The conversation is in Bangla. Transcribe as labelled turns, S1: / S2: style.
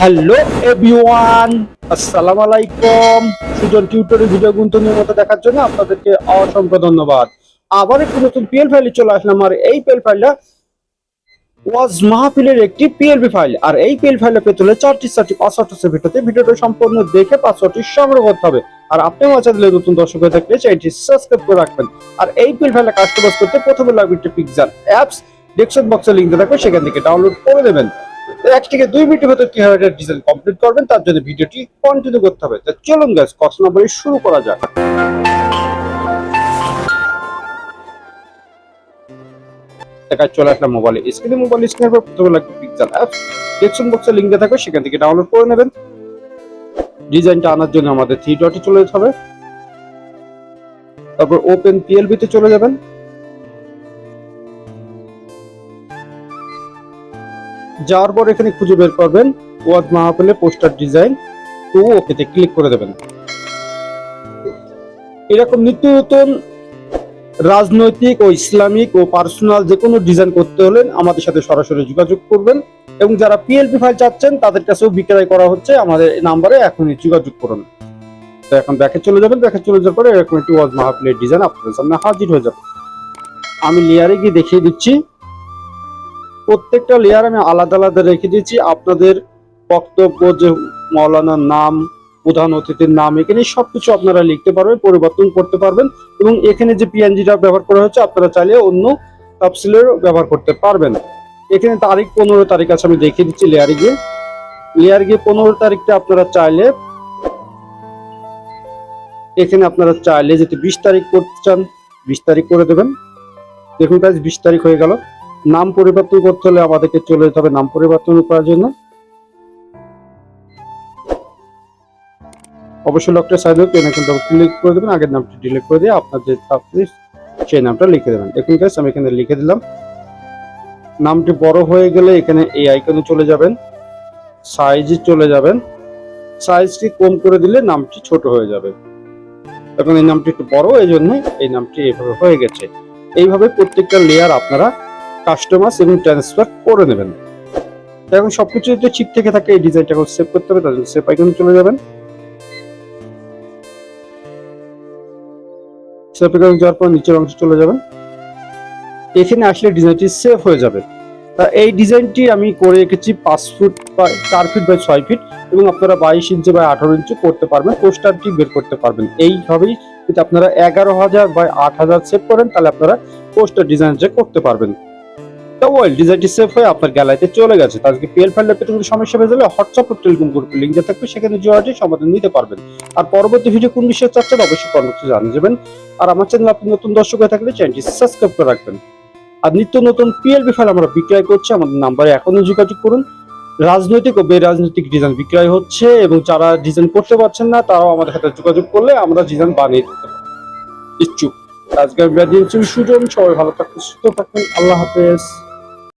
S1: হ্যালো এভরিওয়ান আসসালামু আলাইকুম সুজন টিউটরের ভিডিও গুলো নিয়মিত দেখার জন্য আপনাদেরকে অসংখ্য ধন্যবাদ। আবার একটি নতুন পিএল ফাইলে চলে আসলাম। আর এই পিএল ফাইলটা ওয়াজ মাহফিলের একটি পিএলবি ফাইল আর এই পিএল ফাইলে পেতে হলে চারটি চারটি পাসওয়ার্ড আছে ভিডিওতে ভিডিওটা সম্পূর্ণ দেখে পাসওয়ার্ডটি সংগ্রহ করতে হবে। আর আপনি আমার চ্যানেলে নতুন দর্শক হয়ে থাকলে চ্যানেলটি সাবস্ক্রাইব করে রাখবেন। আর এই পিএল ফাইলে কাস্টমাইজ করতে প্রথমে লাগবে একটি অ্যাপস ডেস্কটপ বক্সে লিংক দেওয়া থাকবে সেখান থেকে ডাউনলোড করে দেবেন। এক থেকে দুই মিনিটের ভেতর কীভাবে এটা ডিজাইন কমপ্লিট করবেন, তার জন্য ভিডিওটি কন্টিনিউ করতে হবে। তো চলুন গ্যাস কষ্ট না শুরু করা যাক। দেখায় চলে আসলাম মোবাইলে স্ক্রিনে মোবাইল স্ক্রিনের পর প্রথমে লাগবে পিকচার অ্যাপ ডেস্কটপ বক্সে লিঙ্ক দেওয়া থাকবে, সেখান থেকে ডাউনলোড করে নেবেন। ডিজাইনটা আনার জন্য আমাদের থ্রি ডটে চলে যেতে হবে। তারপর ওপেন পিএলবি তে চলে যাবেন। যাওয়ার পর এখানে খুঁজে বের করবেন ওয়াজ মাহফিলে পোস্টার ডিজাইন। টু ওকেতে ক্লিক করে দেবেন। এরকম নিত্য নতুন রাজনৈতিক ও ইসলামিক ও পার্সোনাল যে কোনো ডিজাইন করতে হলে আমাদের সাথে সরাসরি যোগাযোগ করবেন এবং যারা পিএলপি ফাইল চাচ্ছেন, তাদের কাছেও বিক্রয় করা হচ্ছে। আমাদের এই নাম্বারে এখনই যোগাযোগ করুন। তো এখন ব্যাকে চলে যাবেন। ব্যাকে চলে যাওয়ার পরে এরকম একটি ওয়াজ মাহফিলের ডিজাইন আপনাদের সামনে হাজির হয়ে যাবে। আমি লেয়ারে গিয়ে দেখিয়ে দিচ্ছি। প্রত্যেকটা লেয়ার আমি আলাদা আলাদা রেখে দিয়েছি। আপনাদের বক্তব্য যে মৌলানার নাম, প্রধান অতিথির নাম, এখানে সবকিছু আপনারা লিখতে পারবেন, পরিবর্তন করতে পারবেন এবং এখানে যে পিএনজিটা ব্যবহার করা হচ্ছে, আপনারা চাইলে অন্য তাফসিলেরও ব্যবহার করতে পারবেন। এখানে তারিখ পনেরো তারিখ আছে, আমি দেখিয়ে দিচ্ছি লেয়ারে গিয়ে। লেয়ার গিয়ে পনেরো তারিখটা আপনারা চাইলে, এখানে আপনারা চাইলে যদি বিশ তারিখ করতে চান, বিশ তারিখ করে দেবেন। দেখুন কাজ বিশ তারিখ হয়ে গেল। নাম পরিবর্তন করতে হলে আমাদেরকে চলে যেতে হবে নাম পরিবর্তন করার জন্য। অবশ্যই ডক্টর সাইদ পেন এখন ক্লিক করে দেবেন, আগের নামটি ডিলিট করে দিয়ে আপনার যে আপনি সেই নামটা লিখে দেবেন। দেখুন গাইস আমি এখানে লিখে দিলাম। নামটি বড় হয়ে গেলে এখানে এই আইকনে চলে যাবেন সাইজে চলে যাবেন। সাইজটি কম করে দিলে নামটি ছোট হয়ে যাবে। এখন এই নামটি একটু বড়, এই জন্য এই নামটি এইভাবে হয়ে গেছে। এইভাবে প্রত্যেকটা লেয়ার আপনারা কাস্টমাইজ এবং ট্রান্সফার করে নেবেন। এখন সবকিছু যদি ঠিক থেকে থাকে, এই ডিজাইনটাকে সেভ করতে হবে, তার জন্য সেভ আইকনে চলে যাবেন। সেভ আইকনে যাওয়ার পর নিচের অংশে চলে যাবেন। এখানে আসলে ডিজাইনটি সেভ হয়ে যাবে। তা এই ডিজাইনটি আমি করে রেখেছি পাঁচ ফুট বা চার ফিট বাই ছয় ফিট এবং আপনারা বাইশ ইঞ্চি বা আঠারো ইঞ্চি করতে পারবেন পোস্টারটি বের করতে পারবেন। এইভাবেই যদি আপনারা এগারো হাজার বা আট হাজার সেভ করেন, তাহলে আপনারা পোস্টার ডিজাইন যে করতে পারবেন। যোগাযোগ করুন। রাজনৈতিক ও বেরাজনৈতিক ডিজাইন বিক্রয় হচ্ছে এবং যারা ডিজাইন করতে পারছেন না, তারাও আমাদের সাথে যোগাযোগ করলে আমরা ডিজাইন বানিয়ে দিতে। ইচ্ছুক। আজকে আমি সবাই ভালো থাকবেন, সুস্থ থাকবেন, আল্লাহ হাফেজ।